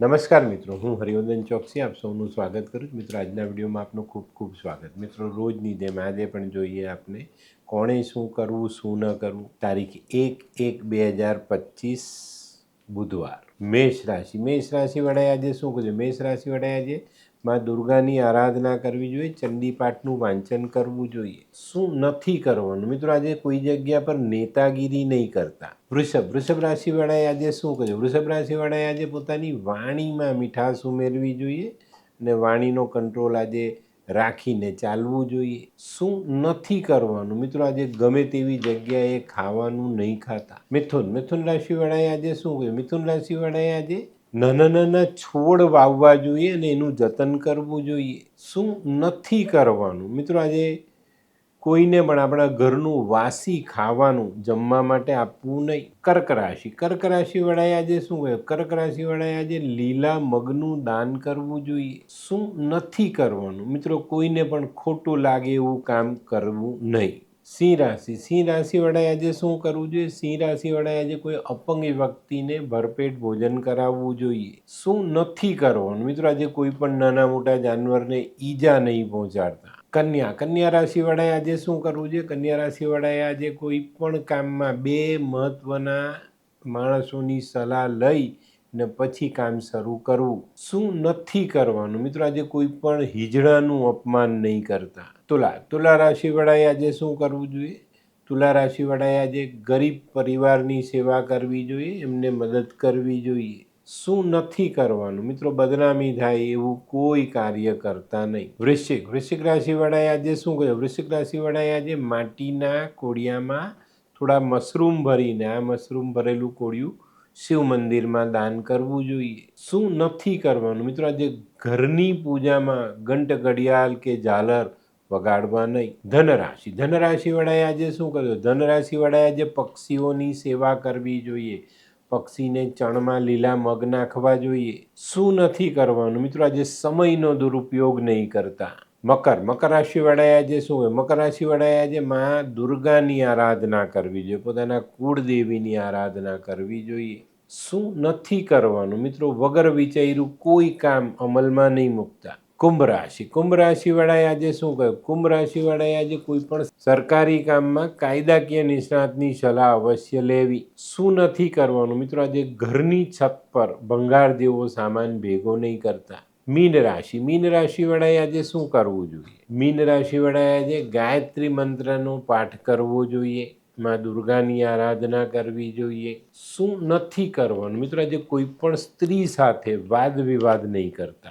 નમસ્કાર મિત્રો, હું હરિવર્ધન ચોકસી, આપ સૌનું સ્વાગત કરું છું. મિત્રો, આજના વિડીયોમાં આપનું ખૂબ ખૂબ સ્વાગત. મિત્રો, રોજની જેમ આજે પણ જોઈએ આપને કોણે શું કરવું, શું ન કરવું. તારીખ એક એક બે હજાર પચીસ બુધવાર. મેષ રાશિ. મેષ રાશિ વડાએ આજે શું કરવું મેષ રાશિ વડાએ આજે માં દુર્ગાની આરાધના કરવી જોઈએ, ચંડીપાઠનું વાંચન કરવું જોઈએ. શું નથી કરવાનું? મિત્રો, આજે કોઈ જગ્યા પર નેતાગીરી નહીં કરતા. વૃષભ વૃષભ રાશિવાળાએ આજે શું કર્યું? વૃષભ રાશિવાળાએ આજે પોતાની વાણીમાં મીઠાશ ઉમેરવી જોઈએ અને વાણીનો કંટ્રોલ આજે રાખીને ચાલવું જોઈએ. શું નથી કરવાનું? મિત્રો, આજે ગમે તેવી જગ્યાએ ખાવાનું નહીં ખાતા. મિથુન મિથુન રાશિવાળાએ આજે શું કર્યું? મિથુન રાશિવાળાએ આજે નાના નાના છોડ વાવવા જોઈએ અને એનું જતન કરવું જોઈએ. શું નથી કરવાનું? મિત્રો, આજે કોઈને પણ આપણા ઘરનું વાસી ખાવાનું જમવા માટે આપવું નહીં. કર્ક રાશિ. કર્ક રાશિવાળાએ આજે શું કહ્યું? કર્ક રાશિવાળાએ આજે લીલા મગનું દાન કરવું જોઈએ. શું નથી કરવાનું? મિત્રો, કોઈને પણ ખોટું લાગે એવું કામ કરવું નહીં. સિંહ રાશિ. સિંહ રાશિ વાળાએ આજે શું કરવું જોઈએ? સિંહ રાશિ વાળાએ આજે કોઈ અપંગ વ્યક્તિને ભરપેટ ભોજન કરાવવું જોઈએ. શું નથી કરવાનું? મિત્રો, આજે કોઈ પણ નાના મોટા જાનવરને ઈજા નહીં પહોંચાડતા. કન્યા. કન્યા રાશિ વાળાએ આજે શું કરવું જોઈએ? કન્યા રાશિ વાળાએ આજે કોઈ પણ કામમાં બે મહત્વના માણસોની સલાહ લઈ ને પછી કામ શરૂ કરવું. શું નથી કરવાનું? મિત્રો, આજે કોઈ પણ હિજડાનું અપમાન નહીં કરતા. તુલા તુલા રાશિવાળાએ આજે શું કરવું જોઈએ? તુલા રાશિવાળાએ આજે ગરીબ પરિવારની સેવા કરવી જોઈએ, એમને મદદ કરવી જોઈએ. શું નથી કરવાનું? મિત્રો, બદનામી થાય એવું કોઈ કાર્ય કરતા નહીં. વૃશ્ચિક વૃશ્ચિક રાશિવાળાએ આજે શું કહ્યું વૃશ્ચિક રાશિવાળાએ આજે માટીના કોડિયામાં થોડા મશરૂમ ભરીને, આ મશરૂમ ભરેલું કોડિયું શિવ મંદિરમાં દાન કરવું જોઈએ. શું નથી કરવાનું? મિત્રો, આજે ઘરની પૂજામાં ઘંટ ઘડિયાળ કે ઝાલર વગાડવા નહીં. ધનરાશિ. ધનરાશિ વાળાએ આજે શું કર્યું? ધનરાશિ વાળાએ આજે પક્ષીઓની સેવા કરવી જોઈએ. પક્ષીને ચણમાં લીલા મગ નાખવા જોઈએ. શું નથી કરવાનું? મિત્રો, આજે સમયનો દુરુપયોગ નહીં કરતા. મકર. મકર રાશિ વાળાએ આજે શું હોય મકર રાશિ વાળાએ આજે મા દુર્ગાની આરાધના કરવી જોઈએ. પોતાના કુળદેવીની આરાધના કરવી જોઈએ. શું નથી કરવાનું? મિત્રો, વગર વિચાર્યું કોઈ કામ અમલમાં નહીં મૂકતા. કુંભ રાશિ. કુંભ રાશિ વાળાએ આજે શું કહ્યું? કુંભ રાશિવાળાએ આજે કોઈ પણ સરકારી કામમાં કાયદાકીય નિષ્ણાતની સલાહ અવશ્ય લેવી. શું નથી કરવાનું? મિત્રો, આજે ઘરની છત પર ભંગાર જેવો સામાન ભેગો નહીં કરતા. મીન રાશિ. મીન રાશિવાળાએ આજે શું કરવું જોઈએ? મીન રાશિવાળાએ આજે ગાયત્રી મંત્રનો પાઠ કરવો જોઈએ. માં દુર્ગાની આરાધના કરવી જોઈએ. શું નથી કરવાનું? મિત્રો, આજે કોઈ પણ સ્ત્રી સાથે વાદ વિવાદ નહીં કરતા.